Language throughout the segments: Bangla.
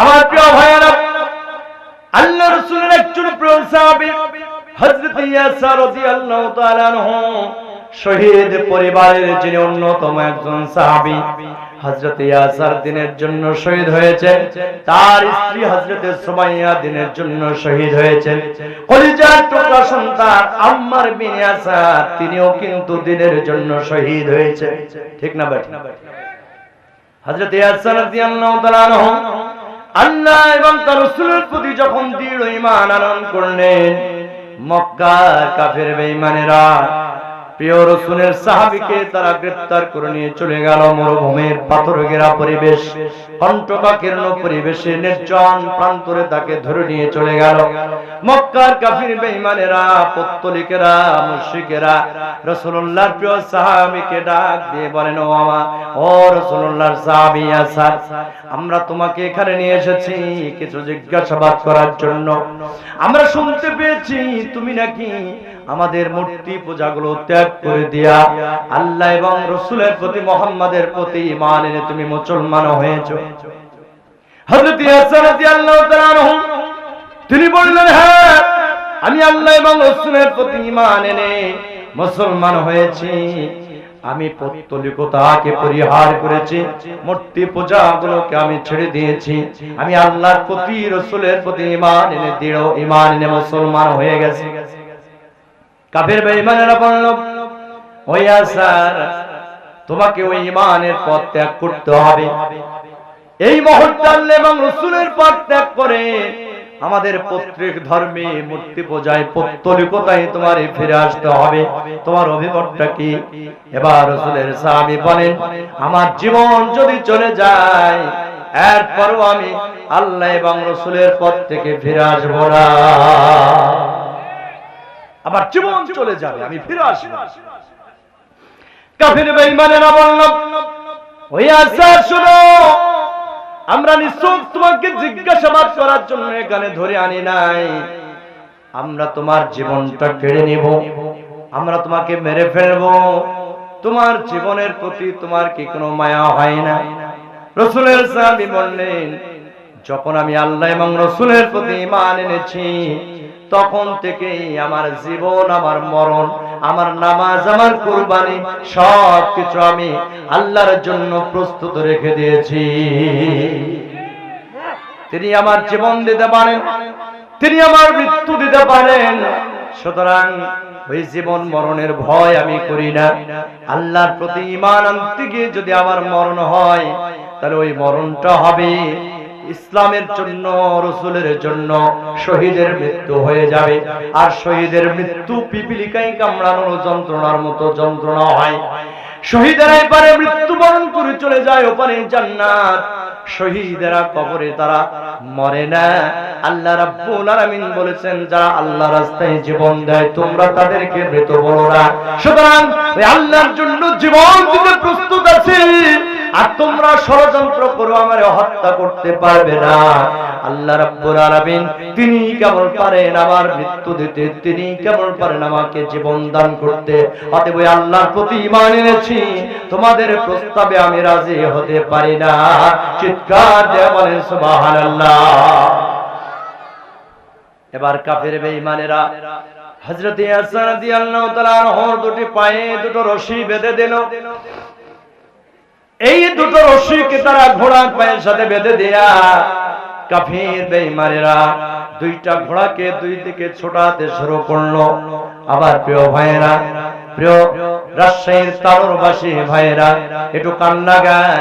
আমার প্রিয় ভাইয়েরা, আল্লাহ রসুলের একজন প্রিয় সাহাবী, হযরত ইয়াসা রাদিয়াল্লাহু তাআলা আনহু, শহীদ পরিবারের যিনি অন্যতম একজন সাহাবী, হযরত ইয়াসার দিনের জন্য শহীদ হয়েছেন তার স্ত্রী হযরত সুমাইয়া দিনের জন্য শহীদ হয়েছেন কলিজার টুকরা সন্তান আম্মার বিন ইয়াসার তিনিও কিন্তু দিনের জন্য শহীদ হয়েছে। ঠিক না ভাই? হযরত ইয়াসার রাদিয়াল্লাহু তাআলা আনহু আল্লাহ এবং তার রসুলের প্রতি যখন দৃঢ় ইমান আনন করলেন মক্কার কাফের বেঈমানেরা প্রিয় রসুলের সাহাবীকে তারা গ্রেফতার করে নিয়ে চলে গেল মরুভূমির পাথর ঘেরা পরিবেশ। কণ্ঠকাকীর্ণ পরিবেশে নির্জন প্রান্তরে তাকে ধরে নিয়ে চলে গেল। মক্কার কাফির বেঈমানেরা, পত্তলিকেরা, মুশরিকেরা রাসূলুল্লাহর প্রিয় সাহাবীকে ডাক দিয়ে বলেন, ও আমার ও রাসূলুল্লাহর সাহাবী আসাদ আমরা তোমাকে এখানে নিয়ে এসেছি কিছু জিজ্ঞাসাবাদ করার জন্য। আমরা শুনতে পেয়েছি, তুমি নাকি আমাদের মূর্তি পূজাগুলো ত্যাগ করে দিয়া আল্লাহ এবং রসুলের প্রতি মোহাম্মদের প্রতি ইমান এনে তুমি মুসলমান হয়েছো। তিনি বললেন হ্যাঁ আমি আল্লাহ এবং রসুলের প্রতি ইমান এনে মুসলমান হয়েছি। আমি পত্তলিকতাকে পরিহার করেছি, মূর্তি পূজা গুলোকে আমি ছেড়ে দিয়েছি। আমি আল্লাহর প্রতি, রসুলের প্রতি ইমান এনে, দৃঢ় ইমান এনে মুসলমান হয়ে গেছি। কাফের বেঈমানেরা বলল, ওই আসার তোমাকে ওই ইমানের পথ ত্যাগ করতে হবে। এই মুহূর্তে আল্লাহ এবং রসুলের পথ ত্যাগ করে আমাদের পত্রিক ধর্মে মূর্তি পূজায় পত্তলিকতায় তোমার ফিরে আসতে হবে। তোমার অভিমতটা কি? এবার রসুলের স্বামী বলেন, আমার জীবন যদি চলে যায়, এরপরও আমি আল্লাহ এবং রসুলের পথ থেকে ফিরে আসব না। আমার জীবন চলে যাবে আমি ফিরে আসব। কাফির বেঈমানেরা বলল ওই আশা শুনো। আমরা নিশ্চয় তোমাকে জিজ্ঞাসাবাদ করার জন্য এখানে ধরে আনি নাই। আমরা তোমার জীবনটা কেড়ে নিব। আমরা তোমাকে মেরে ফেলব। তোমার জীবনের প্রতি তোমার কি কোনো মায়া হয় না? রসুলের সাহাবী বললেন যখন আমি আল্লাহ এবং রসুলের প্রতি ইমান এনেছি তখন থেকেই আমার জীবন, আমার মরণ, আমার নামাজ, আমার কুরবানি সব কিছু আমি আল্লাহর জন্য প্রস্তুত রেখে দিয়েছি। তিনি আমার জীবন দিতে পারেন, তিনি আমার মৃত্যু দিতে পারেন। সুতরাং ওই জীবন মরণের ভয় আমি করি না। আল্লাহর প্রতি ইমান আনতে গিয়ে যদি আমার মরণ হয়, তাহলে ওই মরণটা হবে। ইসলামের জন্য, রসুলের জন্য শহীদের মৃত্যু হয়ে যাবে। আর শহীদের মৃত্যু পিপিলিকাই কামড়ানোর যন্ত্রণার মতো যন্ত্রণা হয়। শহীদেরা এপারে মৃত্যুবরণ করে চলে যায় ওপারে জান্নাত। শহীদেরা কবরে তারা মরে না। আল্লাহ রাব্বুল বলেছেন, যারা আল্লাহ রাস্তায় জীবন দেয়, তোমরা তাদেরকে মৃত বলো না। সুতরাং আল্লাহর জন্য জীবন দিতে প্রস্তুত আছি। আর তোমরা ষড়যন্ত্র করো আমার হত্যা করতে পারবে না। আল্লাহ রাব্বুল আলামিন তিনি কেমন পারেন আমার মৃত্যু দিতে তিনি কেমন পারেন আমাকে জীবন দান করতে। অতএব আল্লাহর প্রতি ঈমান এনেছি, তোমাদের প্রস্তাবে আমি রাজি হতে পারি না। চিৎকার দিয়ে বলেন, সুবহানাল্লাহ। এবার কাফের বেঈমানেরা হযরত ইয়াসা রাদিয়াল্লাহু তাআলা দুটি পায়ে দুটো রশি বেঁধে দিল। এই দুটো রশিকে তারা ঘোড়ার পায়ের সাথে বেঁধে দেয়া? কাফির, বেঈমানেরা, দুইটা ঘোড়াকে দুই দিকে ছোটাতে শুরু করল। আবার প্রিয় ভাইয়েরা, প্রিয় রাজশাহীর তারবাসী ভাইয়েরা, একটু কান্না গান।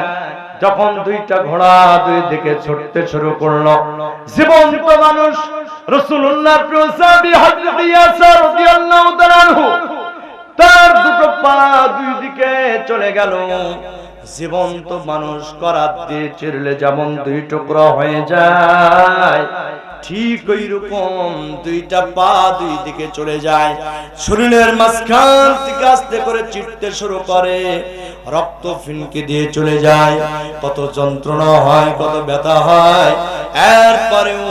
যখন দুইটা ঘোড়া দুই দিকে ছুটতে শুরু করল, জীবন্ত মানুষ রসুল্লাহ প্রিয় সাহাবী হযরত ইয়াসা রাদিয়াল্লাহু তাআলা তার দুটো পা দুই দিকে চলে গেল। জীবন্ত মানুষ করাত দিয়ে চিরলে যেমন দুই টুকরা হয়ে যায়, ঠিক ওই রকম দুইটা পা দুই দিকে চলে যায়। শরীরের মাঝখান থেকে আস্তে করে চিটতে শুরু করে, রক্ত ফিনকে দিয়ে চলে যায়। কত যন্ত্রণা হয়, কত ব্যথা হয়, এরপরেও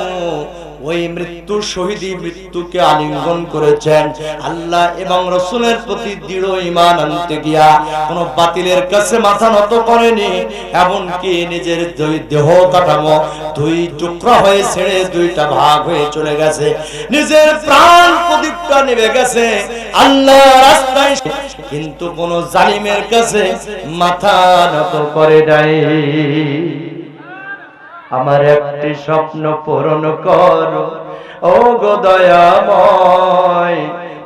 ওই মৃত্যু শহীদি মৃত্যুকে আলিঙ্গন করেছেন। আল্লাহ এবং রসুলের প্রতি দৃঢ় ইমান আনতে গিয়া কোন বাতিলের কাছে মাথা নত করেনি, এমনকি নিজের দুই দেহ কাঠামো, দুই টুকরা হয়ে ছেড়ে দুইটা ভাগ হয়ে চলে গেছে। নিজের প্রাণ প্রদীপটা নেমে গেছে আল্লাহ রাস্তায়, কিন্তু কোন জালিমের কাছে মাথা নত করে নাই। আমার একটি স্বপ্ন পূরণ করো। ও গো দয়াময়,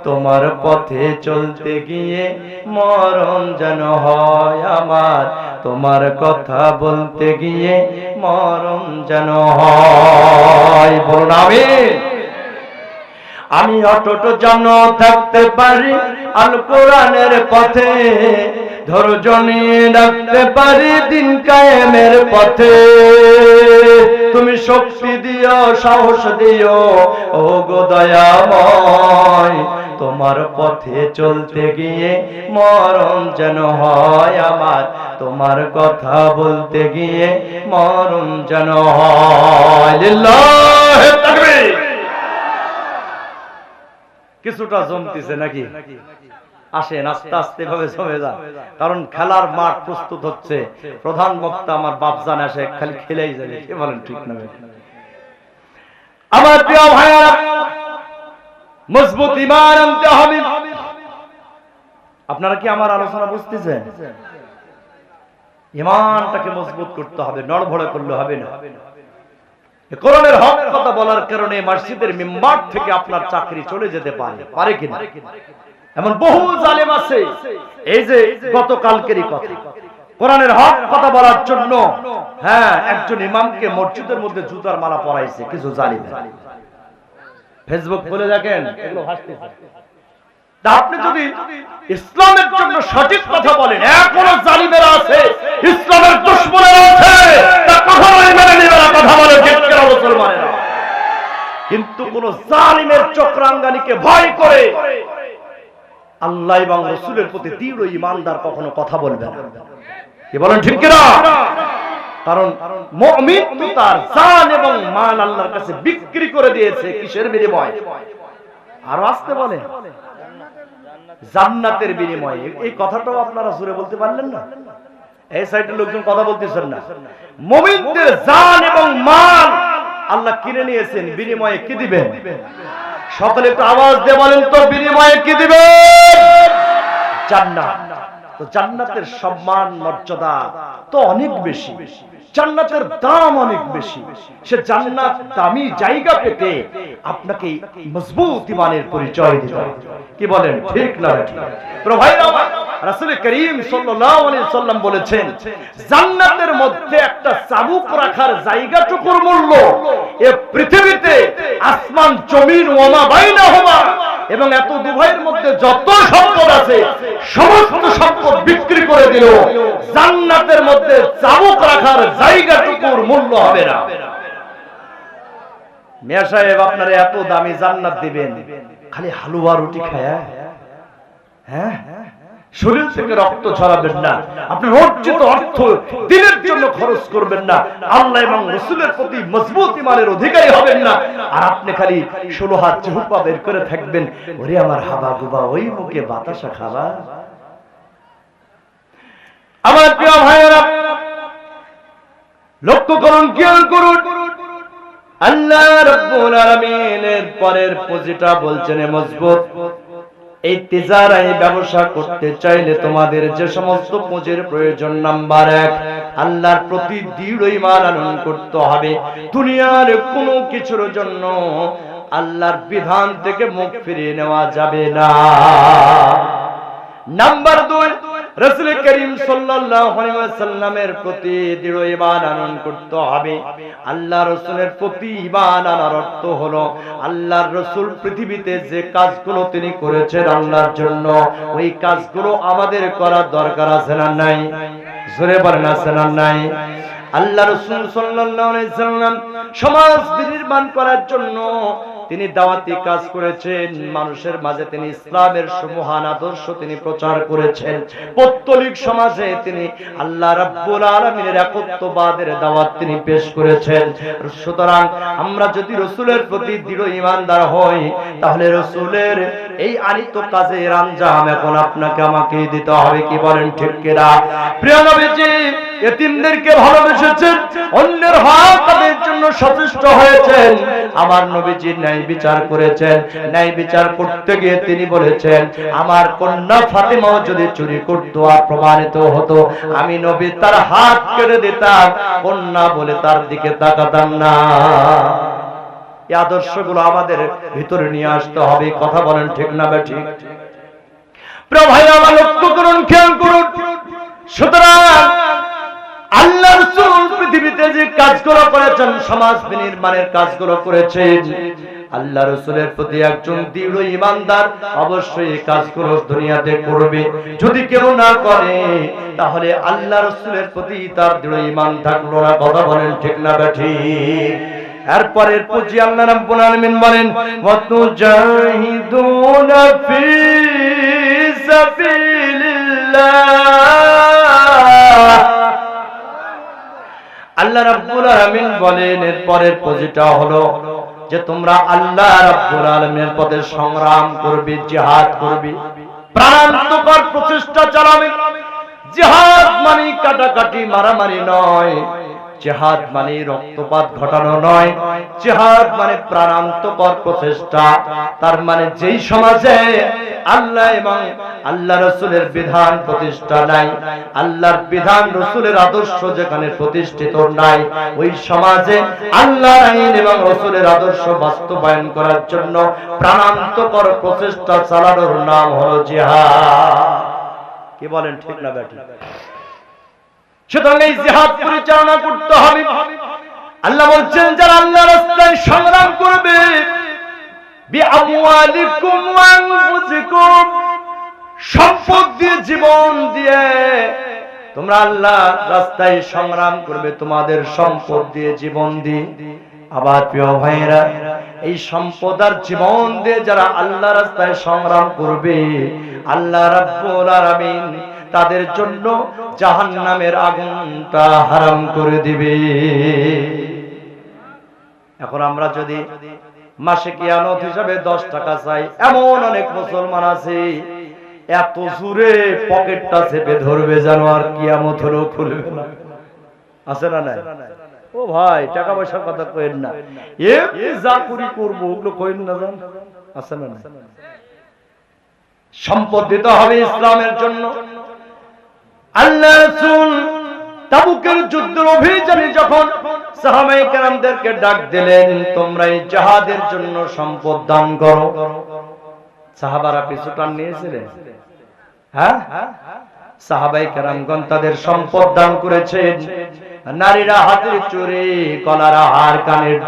তোমার পথে চলতে গিয়ে মরণ যেন হয় আমার। তোমার কথা বলতে গিয়ে মরণ যেন হয়। বলুন আমি আমি অটট যেন থাকতে পারি আল কোরআনের পথে। ধৈর্য নিয়ে রাখতে পারি দিন কায়েমের পথে। তুমি শক্তি দিও, সাহস দিও ও গো দয়াময়। তোমার পথে চলতে গিয়ে মরণ যেন হয় আমার। তোমার কথা বলতে গিয়ে মরণ যেন হয়। কিছুটা জমতেছে নাকি? আসেন আস্তে আস্তে ভাবে জমে যান। কারণ খেলার মাঠ প্রস্তুত হচ্ছে। প্রধান বক্তা আমার বাপজান আসে খালি খেলেই যাবে কে বলেন ঠিক না আমার প্রিয় ভাইয়ারা মজবুত ইমান আনতে হবে। আপনারা কি আমার আলোচনা বুঝতেছেন? ইমানটাকে মজবুত করতে হবে নড়বড়ে করলে হবে না। এ কোরআনের হক কথা বলার কারণে মসজিদের মেম্বার থেকে আপনার চাকরি চলে যেতে পারে পারে কিনা? এমন বহু জালেম আছে। এই যে গতকালকেরই কথা। কোরআনের হক কথা বলার জন্য হ্যাঁ একজন ইমামকে মসজিদের মধ্যে জুতার মালা পরাইছে, কিছু জালিম ফেসবুক খুলে দেখেন, এগুলো আপনি যদি ইসলামের জন্য সঠিক কথা বলেন, এখনও জালিমেরা আছে, ইসলামের দুশ্মনেরা আছে, তা কখনোই মেনে নেবে না কথা বলে জিজ্ঞেরা মুসলমানেরা। কিন্তু কোন জালিমের চক্রাঙ্গানিকে ভয় করে আল্লাহ এবং রসুলের প্রতি দৃঢ় ইমানদার কখনো কথা বলবে না। কি বলেন ঠিক কিনা? কারণ মুমিন তার জান এবং মাল আল্লাহর কাছে বিক্রি করে দিয়েছে কিসের বিনিময়? আরও আসতে বলে জান্নাতের বিনিময়ে। এই কথাটাও আপনারা জুড়ে বলতে পারলেন না? এই সাইডের লোকজন কথা বলতেছেন না। মুমিনদের জান এবং মাল আল্লাহ কিনে নিয়েছেন, বিনিময়ে কি দিবেন? সকলে একটু আওয়াজ দিয়ে বলেন তো, বিনিময়ে কি দিবে? জান্নাত। তো জান্নাতের সম্মান, মর্যাদা তো অনেক বেশি। জান্নাতের দাম অনেক বেশি। সে জান্নাত দামি জায়গা পেতে আপনাকে মজবুত ইমানের পরিচয় দিতে। কি বলেন, ঠিক না ঠিক তো ভাইরা, রাসূল করিম সাল্লাল্লাহু আলাইহি সাল্লাম বলেছেন, জান্নাতের মধ্যে একটা চাবুক রাখার জায়গাটুকুর মূল্য এ পৃথিবীতে আসমান, জমিন ওমা বাইনাহুমা। এবং এত দুভাইয়ের মধ্যে যত সম্পদ আছে, সমস্ত সম্পদ বিক্রি করে দিল জান্নাতের মধ্যে চাবুক রাখার জায়গাটুকুর মূল্য হবে না। মেয়া সাহেব, আপনারা এত দামি জান্নাত দিবেন, খালি হালুয়া রুটি হ্যাঁ হ্যাঁ? শরীর থেকে রক্ত ছড়াবেন না। আপনি অর্জিত অর্থ দিনের জন্য খরচ করবেন না। আল্লাহ এবং রসুলের প্রতি মজবুত ইমানের অধিকারী হবেন না। আর আপনি খালি ষোলো হাত চেহুপা বের করে থাকবেন। ওরে আমার হাবা গুবা, ওই মুখে বাতাসা খাবা। আমার প্রিয় ভাইয়েরা, লক্ষ্য করুন, খেয়াল করুন। আল্লাহ রব্বুল আলামিনের পরের পুঁজিটা বলছেন মজবুত। এই তেজারায় ব্যবসা করতে চাইলে তোমাদের যে সমস্ত পুঁজির প্রয়োজন, নাম্বার এক, আল্লাহর প্রতি দৃঢ় ইমান আনয়ন করতে হবে। দুনিয়ার কোনো কিছুর জন্য আল্লাহর বিধান থেকে মুখ ফিরিয়ে নেওয়া যাবে না। নাম্বার দুই রসুল করিম সাল্লামের প্রতি দৃঢ় ইমান আনয়ন করতে হবে। আল্লাহ রসুলের প্রতি ইমান আনার অর্থ হলো, আল্লাহর রসুল পৃথিবীতে যে কাজগুলো তিনি করেছেন আল্লাহর জন্য, ওই কাজগুলো আমাদের করার দরকার আছে না নাই? জোরে বলেন, আছে না নাই? আল্লাহ রসুল সাল্লাম সমাজ বিনির্মাণ করার জন্য তিনি দাওয়াতি কাজ করেছেন, মানুষের মাঝে তিনি ইসলামের সমহান আদর্শ তিনি প্রচার করেছেন। পৌত্তলিক সমাজে তিনি আল্লাহ রাব্বুল আলামিনের একত্ববাদের দাওয়াত তিনি পেশ করেছেন। সুতরাং আমরা যদি রসুলের প্রতি দৃঢ় ইমানদার হই, তাহলে রসুলের এই আনিত কাজের আঞ্জাম এখন আপনাকে আমাকে দিতে হবে, কি বলেন ঠিক কিনা? প্রিয় নবীজি এতিমদেরকে ভালোবেসেছেন, অন্যের হক তাদের জন্য সচেষ্ট হয়েছেন। আমার নবীজি ন্যায় বিচার করেছেন। ন্যায় বিচার করতে গিয়ে তিনি বলেছেন, আমার কন্যা ফাতেমাও যদি চুরি করতো আর প্রমাণিত হতো, আমি নবী তার হাত কেটে দিতাম। কন্যা বলে তার দিকে তাকাতাম না। এই আদর্শগুলো আমাদের ভিতরে নিয়ে আসতে হবে। কথা বলেন ঠিক না বে ঠিক? প্রিয় ভাই আমার লক্ষ্য করুন, খেয়াল করুন। সুতরাং আল্লাহ রসুল পৃথিবীতে যে কাজগুলো করেছেন, সমাজ বিনির্মাণের কাজগুলো করেছেন। আল্লাহ রসুলের প্রতি একজন দৃঢ় ইমানদার অবশ্যই এই কাজগুলো দুনিয়াতে করবে। যদি কেউ না করে, তাহলে আল্লাহ রসুলের প্রতি তার দৃঢ় ইমান থাকল না। কথা বলেন ঠিক না ব্যাঠি এরপরের পুঁজি আল্লাহ রাব্বুল আলামিন বলেন ওয়াতু জাহিদুনা ফি সাবিলিল্লাহ। আল্লাহ রাব্বুল আলামিন বলেন এর পরের পজিটা হলো যে তোমরা আল্লাহ রাব্বুল আলামিনের পথে সংগ্রাম করবে, জিহাদ করবে। প্রাণান্তকর প্রচেষ্টা চালাবে। জিহাদ মানে কাটাকাটি, মারামারি নয়। জেহাদ মানে রক্তপাত ঘটানো নয়। জেহাদ মানে প্রাণান্তকর প্রচেষ্টা। তার মানে যেই সমাজে আল্লাহ এবং আল্লাহ রসুলের বিধান প্রতিষ্ঠা নাই, আল্লাহর বিধান রসুলের আদর্শ যেখানে প্রতিষ্ঠিত নাই, ওই সমাজে আল্লাহ আইন এবং রসুলের আদর্শ বাস্তবায়ন করার জন্য প্রাণান্তকর প্রচেষ্টা চালানোর নাম হলো জেহাদ। কি বলেন ঠিক না ব্যাটি? সুতরাং এই জিহাদ পরিচালনা করতে হবে। আল্লাহ বলছেন, যারা আল্লাহ রাস্তায় সংগ্রাম করবে সম্পদ দিয়ে জীবন দিয়ে তোমরা আল্লাহ রাস্তায় সংগ্রাম করবে, তোমাদের সম্পদ দিয়ে জীবন দিয়ে। আবার প্রিয় ভাইরা এই সম্পদ আর জীবন দিয়ে যারা আল্লাহ রাস্তায় সংগ্রাম করবে, আল্লাহ রাব্বুল আলামিন তাদের জন্য জাহান্নামের আগুনটা হারাম করে দিবে। এখন আমরা যদি মাসে কিয়ানত হিসাবে দশ টাকা চাই, এমন অনেক মুসলমান আছে, এত জুড়ে পকেটটা চেপে ধরবে যেন আর কিয়ামত হলেও খুলবে না। আছে না নাই? ও ভাই, টাকা পয়সার কথা কইেন না। এ যা করি করব, ওগুলো কইেন না জান? আছে না সম্পদ দিতে হবে ইসলামের জন্য। আল্লাহ রাসূল তাবুকের যুদ্ধের অভিযানে যখন ডাক দিলেন, তোমরা এই জাহাদের জন্য সম্পদ দান করো। সাহাবারা পিছু টান নিয়েছিলেন। হ্যাঁ? সাহাবাই তাদের সম্পদ দান করেছেন। নারীরা হাতের চুরি কলারা হার, কানের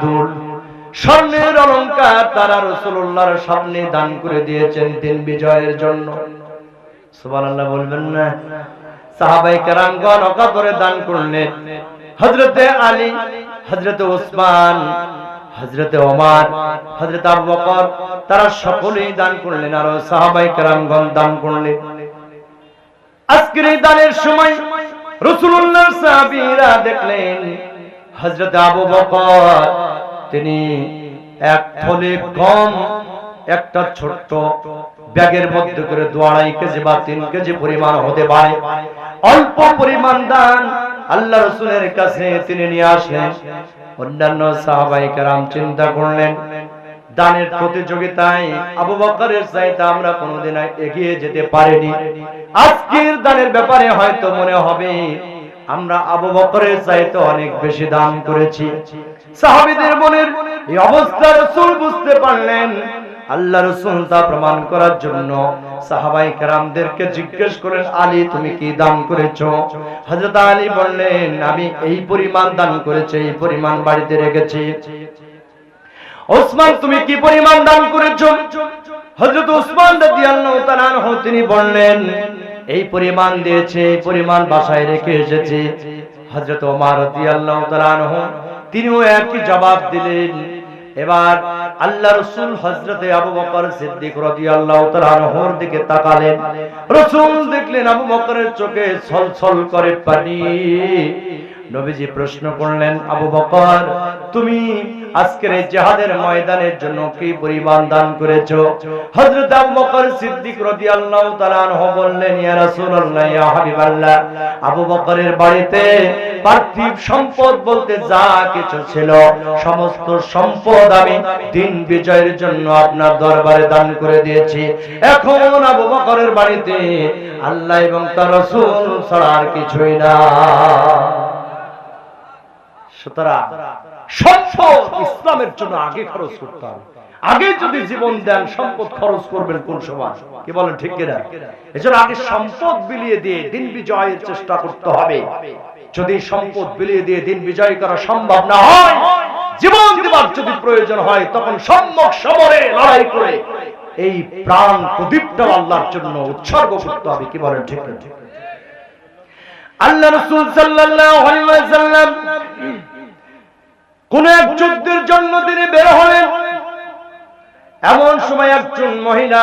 স্বর্ণের অলংকার তারা রসুল্লাহর সামনে দান করে দিয়েছেন দিন বিজয়ের জন্য। বলবেন না? সাহাবাই কেরামগণ অকাতরে দান করলেন। হজরতে আলী হজরতে ওসমান হজরতে ওমান হজরত আবু বকর, তারা সকলেই দান করলেন আর সাহাবাই কেরামগণ দান করলেন। আজকের এই দানের সময় রসুল্লাহ সাহাবীরা দেখলেন হজরত আবু বকর, তিনি এক থলে কম একটা ছোট্ট ব্যাগের মধ্যে করে দু আড়াই কেজি বা তিন কেজি পরিমাণ হতে পারে। অল্প পরিমাণ দান আল্লাহ রসুলের কাছে তিনি নিয়ে আসলেন। অন্যান্য সাহাবাই কারাম চিন্তা করলেন, দানের প্রতিযোগিতায় আবু বকরের চাইতে আমরা কোনোদিন এগিয়ে যেতে পারিনি। আজকের দানের ব্যাপারে হয়তো মনে হবে, আমরা আবু বকরের চাইতে অনেক বেশি দান করেছি। সাহাবীদের মনের এই অবস্থা রসুল বুঝতে পারলেন আল্লাহ রসুল তা প্রমাণ করার জন্য সাহাবাই কেরামদেরকে জিজ্ঞেস করেন, আলী, তুমি কি দান করেছ? হজরত আলী বললেন, আমি এই পরিমাণ দান করেছি, এই পরিমাণ বাড়িতে রেখেছি। ওসমান, তুমি কি পরিমাণ দান করেছ? হযরত ওসমান তিনি বললেন, এই পরিমাণ দিয়েছে, এই পরিমাণ বাসায় রেখে এসেছে। হযরত ওমর আনহু, তিনিও একই জবাব দিলেন এবার আল্লাহ রসুল হজরতে আবু বকর সিদ্দিক রবি আল্লাহ তালহর দিকে তাকালেন। রসুল দেখলেন আবু বকরের চোখে ছল ছল করে পানি। নবীজি প্রশ্ন করলেন, আবু বকর, তুমি আজকের এই জিহাদের ময়দানের জন্য কি পরিমাণ দান করেছ? হযরত আবু বকর সিদ্দিক রাদিয়াল্লাহু তাআলা আনহু বললেন, ইয়া রাসূলুল্লাহ, ইয়া হাবিবাল্লাহ, আবু বকরের বাড়িতে পার্থিব সম্পদ বলতে যা কিছু ছিল, সমস্ত সম্পদ আমি দিন বিজয়ের জন্য আপনার দরবারে দান করে দিয়েছি। এখন আবু বকরের বাড়িতে আল্লাহ এবং তার রাসূল ছাড়া আর কিছুই না। সুতরাং ইসলামের জন্য আগে খরচ করতে হবে। আগে যদি জীবন দেন, সম্পদ খরচ করবেন কোন সময়? কি বলেন, ঠিক কিনা? এজন্য আগে সম্পদ বিলিয়ে দিয়ে দিন বিজয়ের চেষ্টা করতে হবে। যদি সম্পদ বিলিয়ে দিয়ে দিন বিজয় করা সম্ভব না হয়, জীবন দেবার যদি প্রয়োজন হয়, তখন সম্মুখ সমরে লড়াই করে এই প্রাণ প্রদীপটা আল্লাহর জন্য উৎসর্গ করতে হবে। কি বলেন, ঠিক আল্লাহ রসুল ওয়াসাল্লাম কোন এক যুদ্ধের জন্য তিনি বের হলেন। এমন সময় একজন মহিলা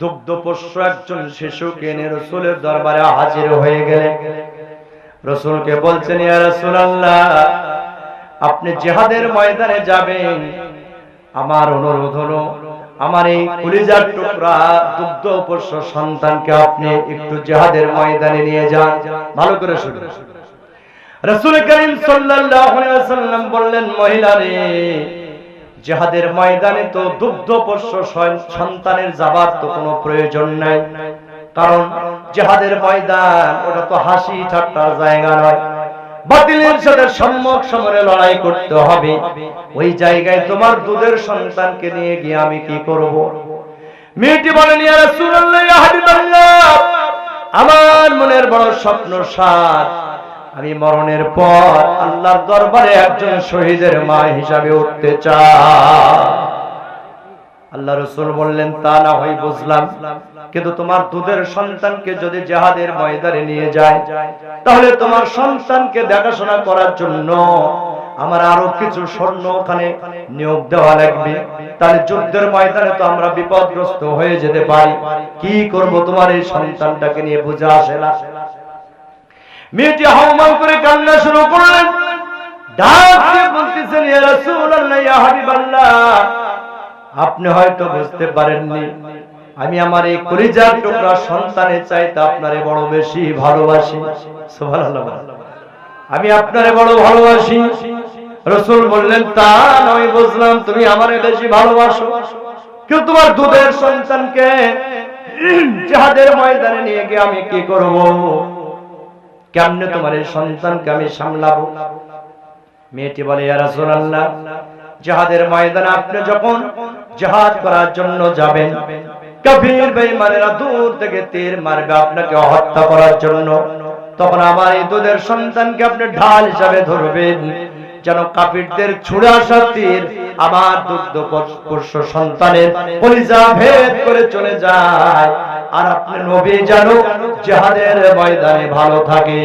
দুগ্ধ পোষ্য একজন শিশুকে এনে রসুলের দরবারে হাজির হয়ে গেলেন। রসুলকে বলছেন আপনি জিহাদের ময়দানে যাবেন। আমার অনুরোধ হলো, আমার এই কলিজার টুকরা দুগ্ধ পোষ্য সন্তানকে আপনি একটু জিহাদের ময়দানে নিয়ে যান। ভালো করে শুনুন। রসুল করিম ওয়াসাল্লাম বললেন, মহিলা রে, জিহাদের ময়দানে তো দুগ্ধ পোষ্য সন্তানের যাবার তো কোনো প্রয়োজন নাই। কারণ জিহাদের ময়দান, ওটা তো হাসি ঠাট্টার জায়গা নয়। বাতিলের সাথে সম্মুখ সমরে লড়াই করতে হবে। ওই জায়গায় তোমার দুধের সন্তানকে নিয়ে গিয়ে আমি কি করব? মেয়েটি ইয়া রাসূলুল্লাহ আমার মনের বড় স্বপ্ন সাত। আমি মরণের পর আল্লাহর দরবারে একজন শহীদের মা হিসাবে উঠতে চাই। আল্লাহ রসুল বললেন, তা না হয় বুঝলাম, কিন্তু তোমার দুধের সন্তানকে যদি জেহাদের ময়দানে নিয়ে যায়, তাহলে তোমার সন্তানকে দেখাশোনা করার জন্য আমার আরও কিছু স্বর্ণ ওখানে নিয়োগ দেওয়া লাগবে। তাহলে যুদ্ধের ময়দানে তো আমরা বিপদগ্রস্ত হয়ে যেতে পারি। কি করব তোমার এই সন্তানটাকে নিয়ে বুঝে আসে না। মেয়েটি হাউমাউ করে কান্না শুরু করলেন। ডাক বলতেছেন আপনি হয়তো বুঝতে পারেননি, আমি আমার এই কলিজার টুকরা সন্তানের চাইতে আপনারে বড় বেশি ভালোবাসি। আমি আপনারে বড় ভালোবাসি। রসুল বললেন, তা নয় বুঝলাম তুমি আমারে বেশি ভালোবাসো। কেউ তোমার দুধের সন্তানকে জাহাদের ময়দানে নিয়ে গিয়ে আমি কি করব? কেমনে তোমার সন্তানকে আমি সামলাবো? মেয়েটি বলে ময়দানে আপনি যখন জাহাদ করার জন্য যাবেন দূর থেকে তীর মারবে আপনাকে হত্যা করার জন্য। তখন আমার এই দুধের সন্তানকে আপনি ঢাল হিসাবে ধরবেন। যেন কাফিরদের ছুড়ে আসা তীর আমার দুগ্ধ পোষ্য সন্তানের কলিজা ভেদ করে চলে যায়। আর আপনি নবী জানো জাহাদের ময়দানে ভালো থাকে।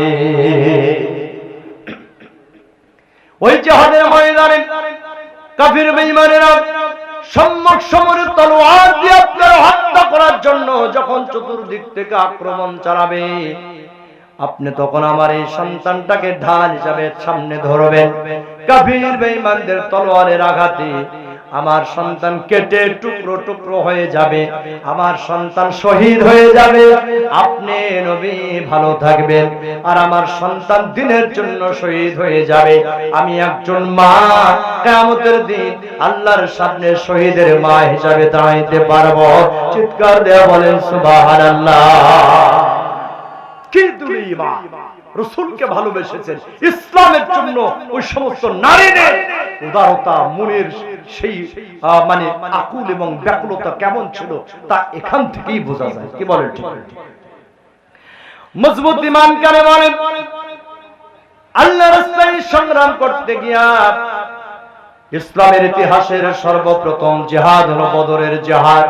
ওই জাহাদের ময়দানে কাফির বেঈমানেরা সম্মুখ সমরের তলোয়ার দিয়ে আপনার হত্যা করার জন্য যখন চতুর্দিক থেকে আক্রমণ চালাবে আপনি তখন আমার এই সন্তানটাকে ঢাল হিসাবে সামনে ধরবেন। কাফির বেঈমানদের তলোয়ারের আঘাতে আমার সন্তান কেটে টুকরো টুকরো হয়ে যাবে, আমার সন্তান শহীদ হয়ে যাবে। আপনি নবী ভালো থাকবেন আর আমার সন্তান দিনের জন্য শহীদ হয়ে যাবে। আমি একজন মা কেমতের দিন আল্লাহর সামনে শহীদের মা হিসাবে দাঁড়াইতে পারব। চিৎকার দেয়া বলেন সুবাহ আল্লাহ রসুলকে ভালোবেসেছেন। ইসলামের জন্য ওই সমস্ত উদারতা, মনের সেই মানে আকুল এবং ব্যাকুলতা কেমন ছিল তা এখান থেকেই বোঝা যায়। কি বলেন মজবুত ইমান বলেন? আল্লাহ রাস্তায় সংগ্রাম করতে গিয়া ইসলামের ইতিহাসের সর্বপ্রথম জেহাদ হলো বদরের জেহাদ।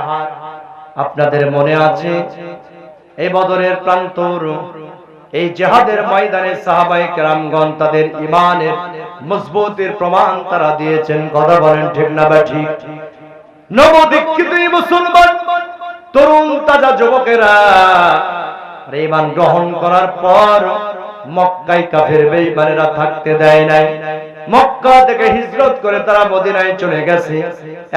আপনাদের মনে আছে? এই বদরের প্রান্তর, এই জেহাদের ময়দানে সাহাবাই কেরামগণ তাদের ইমানের মজবুতের প্রমাণ তারা দিয়েছেন। কথা বলেন ঠিক না বা ঠিক? নবদীক্ষিত মুসলমান, তরুণ তাজা যুবকেরা ইমান গ্রহণ করার পর মক্কায় কাফের বেঈমানেরা থাকতে দেয় নাই। মক্কা থেকে হিজরত করে তারা মদিনায় চলে গেছে।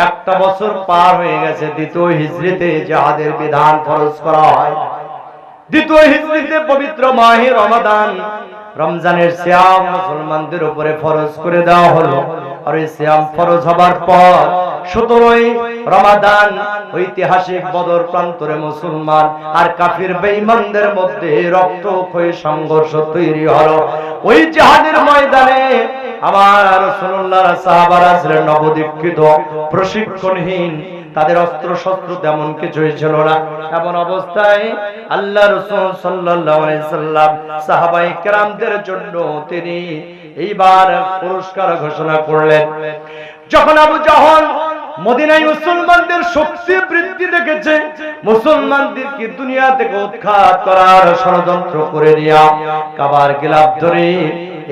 একটা বছর পার হয়ে গেছে, দ্বিতীয় হিজরিতে জাহাদের বিধান ফরজ করা হয়। দ্বিতীয় হিজরিতে পবিত্র মাহে রমাদান। রমজানের শ্যাম মুসলমানদের উপরে ফরজ করে দেওয়া হলো। আর এই শ্যাম ফরজ হবার পর সতেরোই রমাদান ঐতিহাসিক বদর প্রান্তরে মুসলমান আর কাফির বেঈমানদের মধ্যে রক্ত ক্ষয়ী সংঘর্ষ তৈরি হলো। ওই জাহাদের ময়দানে আমার সাহাবারা ছিলেন নবদীক্ষিত, প্রশিক্ষণহীন তাদের অস্ত্র শস্ত্র তেমন কিছুই ছিল না। এমন অবস্থায় আল্লাহ রসুল সাল্লাম সাহাবায়ে কেরামদের জন্য তিনি এইবার পুরস্কার ঘোষণা করলেন। যখন আবু জাহল মদিনায় মুসলমানদের শক্তি বৃদ্ধি দেখেছে মুসলমানদেরকে দুনিয়া থেকে উৎখাত করার ষড়যন্ত্র করে দিয়া কাবার গিলাপ ধরে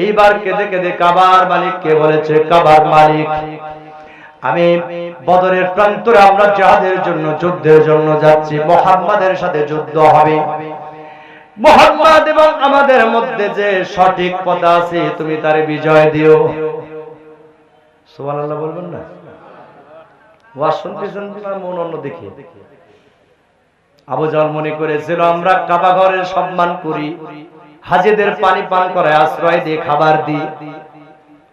এইবার কেঁদে কেঁদে কাবার মালিককে বলেছে, কাবার মালিক আমি বদরের প্রান্তরে আমরা জাহাদের জন্য, যুদ্ধের জন্য যাচ্ছি। মোহাম্মদের সাথে যুদ্ধ হবে। মোহাম্মদ এবং আমাদের মধ্যে যে সঠিক পথ আছে, তুমি তারে বিজয় দিও। বলবেন না? আমরা সম্মান করি। হাজিদের পানি পান করে আশ্রয় দিয়ে খাবার দিই।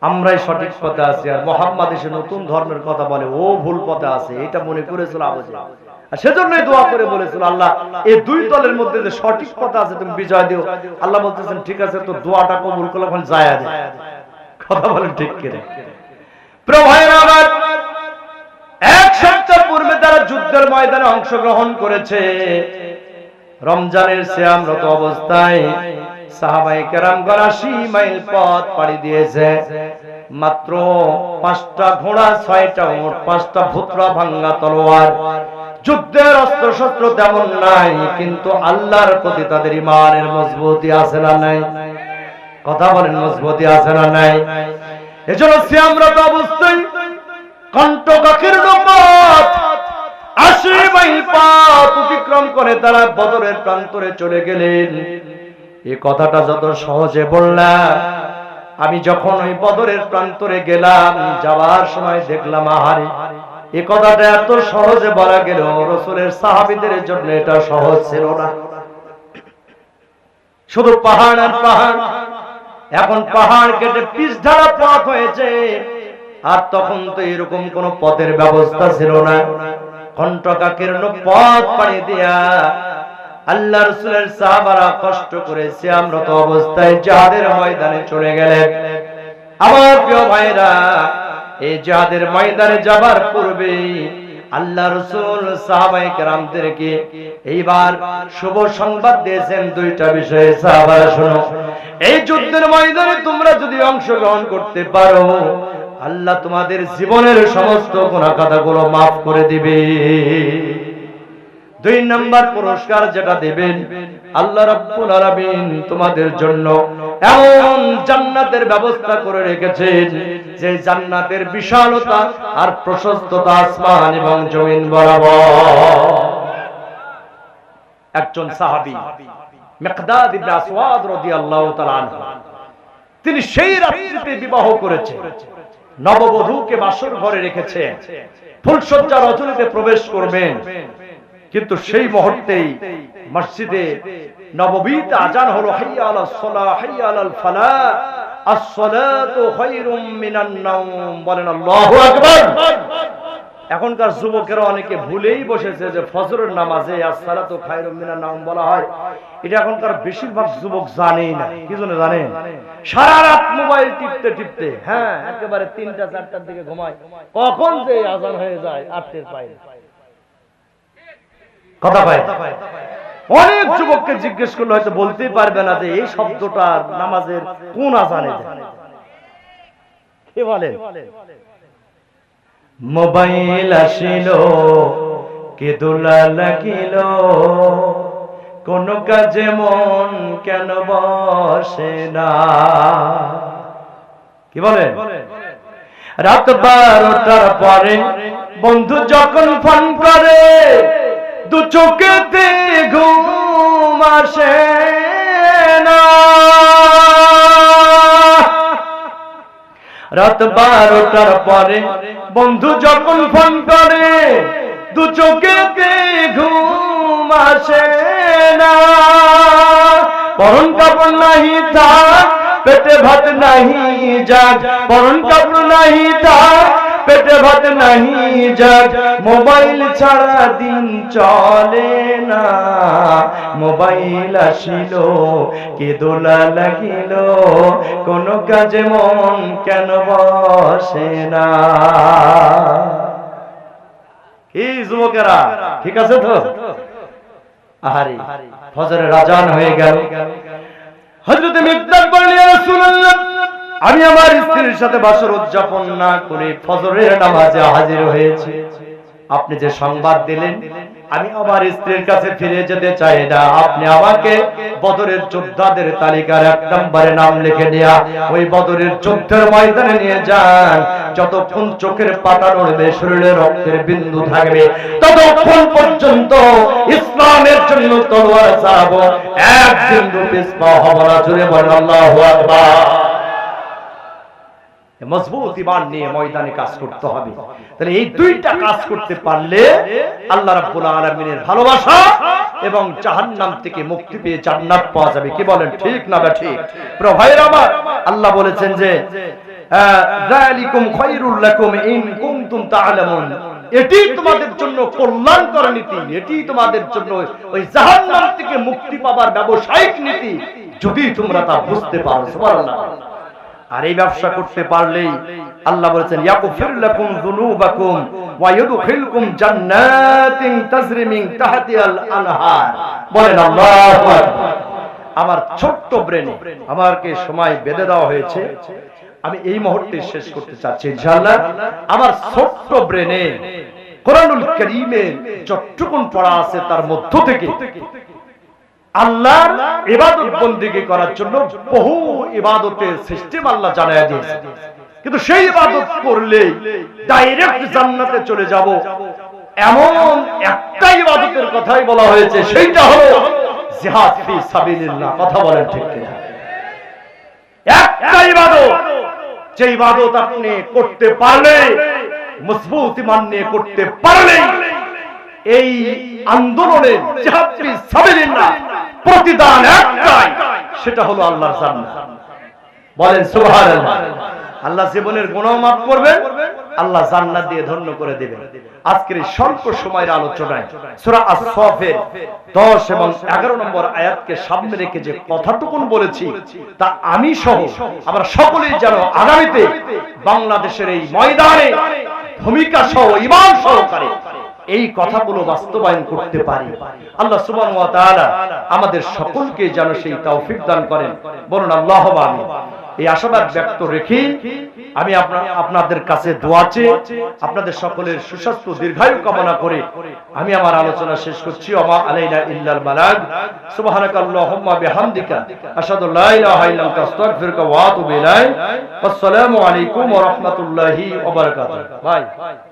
আমরাই সঠিক পথে আছি আর মোহাম্মদ এসে নতুন ধর্মের কথা বলে, ও ভুল পথে আছে, এটা মনে করেছিল আবুজা সেজন্যই দোয়া করে বলেছিল আল্লাহ, এই দুই দলের মধ্যে যে সঠিক কথা আছে তুমি বিজয় দিও। আল্লাহ বলতেছেন, ঠিক আছে তো দোয়াটা কবুল করলে এখন যায় কথা বলেন ঠিক কিনা? প্রভয়ের আমার, এক সপ্তাহ পূর্বে তারা যুদ্ধের ময়দানে অংশগ্রহণ করেছে। রমজানের শ্যামরত অবস্থায় সাহাবাই কেরাম আশি মাইল পথ পাড়ি দিয়েছে। মাত্র পাঁচটা ঘোড়া, ছয়টা উট, পাঁচটা ভুতরা ভাঙ্গা তলোয়ার। যুদ্ধের অস্ত্র শস্ত্র তেমন নাই, কিন্তু আল্লাহর প্রতি তাদের ইমানের মজবুতি আছে না নাই? কথা বলেন, মজবুতি আছে না নাই? এজন্য শ্যামরত অবস্থায় কণ্ঠকাকের পথ আশি মাইল পথ অতিক্রম করে তারা বদরের প্রান্তরে চলে গেলেন। এই কথাটা যত সহজে বললাম আমি যখন ওই বদরের প্রান্তরে গেলাম, যাওয়ার সময় দেখলাম, আহারে, এই কথাটা এত সহজে বলা গেল, রসুলের সাহাবিদের জন্য এটা সহজ ছিল না। শুধু পাহাড় আর পাহাড়, এখন পাহাড় কেটে পিস ধারা পথ হয়েছে, আর তখন তো এরকম কোন পথের ব্যবস্থা ছিল না। কণ্ঠকাকের পথ পাড়ি দিয়া আল্লাহ রসুলের সাহাবারা কষ্ট করে শ্যামরত অবস্থায় জাহাদের ময়দানে চলে গেলেন। আমার প্রিয় ভাইরা, এই জাহাদের ময়দানে যাবার পূর্বে আল্লাহ রসুল সাহাবাই কেরামদেরকে এইবার শুভ সংবাদ দিয়েছেন দুইটা বিষয়ে। সাহাবারা, শোনো, এই যুদ্ধের ময়দানে তোমরা যদি অংশগ্রহণ করতে পারো, আল্লাহ তোমাদের জীবনের সমস্ত গুণা কথাগুলো মাফ করে দিবে। দুই নাম্বার পুরস্কার যেটা দেবেন, আল্লাহ রাব্বুল আলামিন তোমাদের জন্য এমন জান্নাতের ব্যবস্থা করে রেখেছেন, যে জান্নাতের বিশালতা আর প্রশস্ততা আসমান এবং জমিন বরাবর। একজন সাহাবী, মিকদাদ ইবনে আসওয়াদ রাদিয়াল্লাহু তাআলা আনহু, তিনি সেই রাত্রিতে বিবাহ করেছেন, নববধূকে বাসর ঘরে রেখেছে ফুলসজ্জা রজনীতে প্রবেশ করবেন কিন্তু সেই মুহূর্তেই মসজিদে নববীতে আজান হলো, হাইয়া আলাস সালাহ হাইয়া আলাল ফালাহ এখনকার যুবকেরা অনেকে ভুলেই বসেছে যে ফজরের নামাজে আসসালাতু খায়রুম মিনান নাওম বলা হয়। এটা এখনকার বেশিরভাগ যুবক জানেই না। কি জন্য জানেন? সারা রাত মোবাইল টিপতে টিপতে হ্যাঁ একেবারে তিনটা, চারটার দিকে ঘুমায়। কখন যে আজান হয়ে যায় আটটের পায় কথা পায় অনেক যুবককে জিজ্ঞেস করলে হয়তো বলতেই পারবে না যে এই শব্দটা নামাজের কোন আজানে কে বলেন মোবাইল আসিল কে দোলা লাগিল কোন কাজে মন কেন বসে না? কি বলে? রাত বারোটার পরে বন্ধু যখন ফোন করে দু চোখেতে ঘুম আসে না। রাত বারোটার পরে বন্ধু যখন ফোন করে, দু চোখেতে ঘুম আসে না। পরন কাপড় নাহি থাক, পেটে ভাত নাহি যাক। পরন কাপড় নাহি থাক পেটে ভাত নাহি যাক, মোবাইল ছাড়া দিন চলে না। মোবাইল আসিল কে দোলা লাগিল, কোন কাজে মন কেন বসে না। কি যুবকেরা, ঠিক আছে তো? আহারে, ফজরের রাজান হয়ে গেল। হযরত মিকদাদ বললেন রাসূলুল্লাহ আমি আমার স্ত্রীর সাথে বাসর উদযাপন না করে ফজরের নামাজে হাজির হয়েছি। আপনি যে সংবাদ দিলেন, আমি আমার স্ত্রীর কাছে ফিরে যেতে চাই না। আপনি আমাকে বদরের যোদ্ধাদের তালিকার এক নম্বরে নাম লিখে দেয়া ওই বদরের যুদ্ধের ময়দানে নিয়ে যান। যতক্ষণ চোখের পাতা নড়বে, শরীরে রক্তের বিন্দু থাকবে, ততক্ষণ পর্যন্ত ইসলামের জন্য তলোয়ার চালাবো এক বিন্দু পিছপা হব না জুড়ে বলেন আল্লাহু আকবার। মজবুত ইমান নিয়ে ময়দানে কাজ করতে হবে। তাহলে এই দুইটা কাজ করতে পারলে আল্লাহ রাব্বুল আলামিনের ভালোবাসা এবং জাহান্নাম থেকে মুক্তি পেয়ে জান্নাত পাওয়া যাবে। কি বলেন? ঠিক না বা ঠিক? প্রিয় ভাইরা আমার, আল্লাহ বলেছেন যে যালিকুম খায়রুল লাকুম ইন কুনতুম তা'লামুন এটি তোমাদের জন্য কল্যাণকর নীতি। এটি তোমাদের জন্য ওই জাহান্নাম থেকে মুক্তি পাবার ব্যবসায়িক নীতি। যদি তোমরা তা বুঝতে পারো, সুবহানাল্লাহ। আর এই ব্যবসা করতে পারলেই আল্লাহ বলেছেন ইয়াগফির লাকুম যুনুবাকুম ওয়া ইউদখিলকুম জান্নাতিন তাজরি মিন তাহতিহাল আনহার। বলেন আল্লাহু আকবার। আমার ছোট্ট ব্রেনে আমাকে সময় বেঁধে দেওয়া হয়েছে। আমি এই মুহূর্তে শেষ করতে চাচ্ছি ইনশাআল্লাহ। আমার ছোট্ট ব্রেনে কোরআনুল কারীমের যতটুকুন পড়া আছে তার মধ্য থেকে আল্লাহর ইবাদত বন্দিগি করার জন্য বহু ইবাদতের সিস্টেম আল্লাহ জানায় দিয়েছে। কিন্তু সেই ইবাদত করলে ডাইরেক্ট জান্নাতে চলে যাব। এমন একটা ইবাদতের কথাই বলা হয়েছে, সেইটা হলো জিহাদ ফি সাবিলিল্লাহ। কথা বলেন ঠিক একটা ইবাদত, যে ইবাদত আপনি করতে পারলে, মজবুত ইমান নিয়ে করতে পারলে এই সাবিলিল্লাহ প্রতিদান একটাই, সেটা হলো জান্নাত বলেন, সুবহানাল্লাহ। আল্লাহ জীবনের গুনাহ মাফ করবেন, আল্লাহ জান্নাত দিয়ে ধন্য করে দিবেন। আজকের এই স্বল্প সময়ের আলোচনায় সূরা আস-সাফের 10 এবং 11 নম্বর আয়াতকে সামনে রেখে যে কথাটুকুন বলেছি, তা আমি সহ আমরা সকলেই যেন আগামীতে বাংলাদেশের এই ময়দানে ভূমিকা সহ ঈমান সহকারে এই কথাগুলো বাস্তবায়ন করতে পারি। আল্লাহ তাআলা আমাদের সকলকে যেন সেই তৌফিক দান করেন। বলুন, আল্লাহ এই আশাবাদ ব্যক্ত রেখে আমি আপনাদের কাছে দোয়া চেয়ে আপনাদের সকলের সুস্বাস্থ্য, দীর্ঘায়ু কামনা করে আমি আমার আলোচনা শেষ করছি। আসসালামু আলাইকুম ভাই।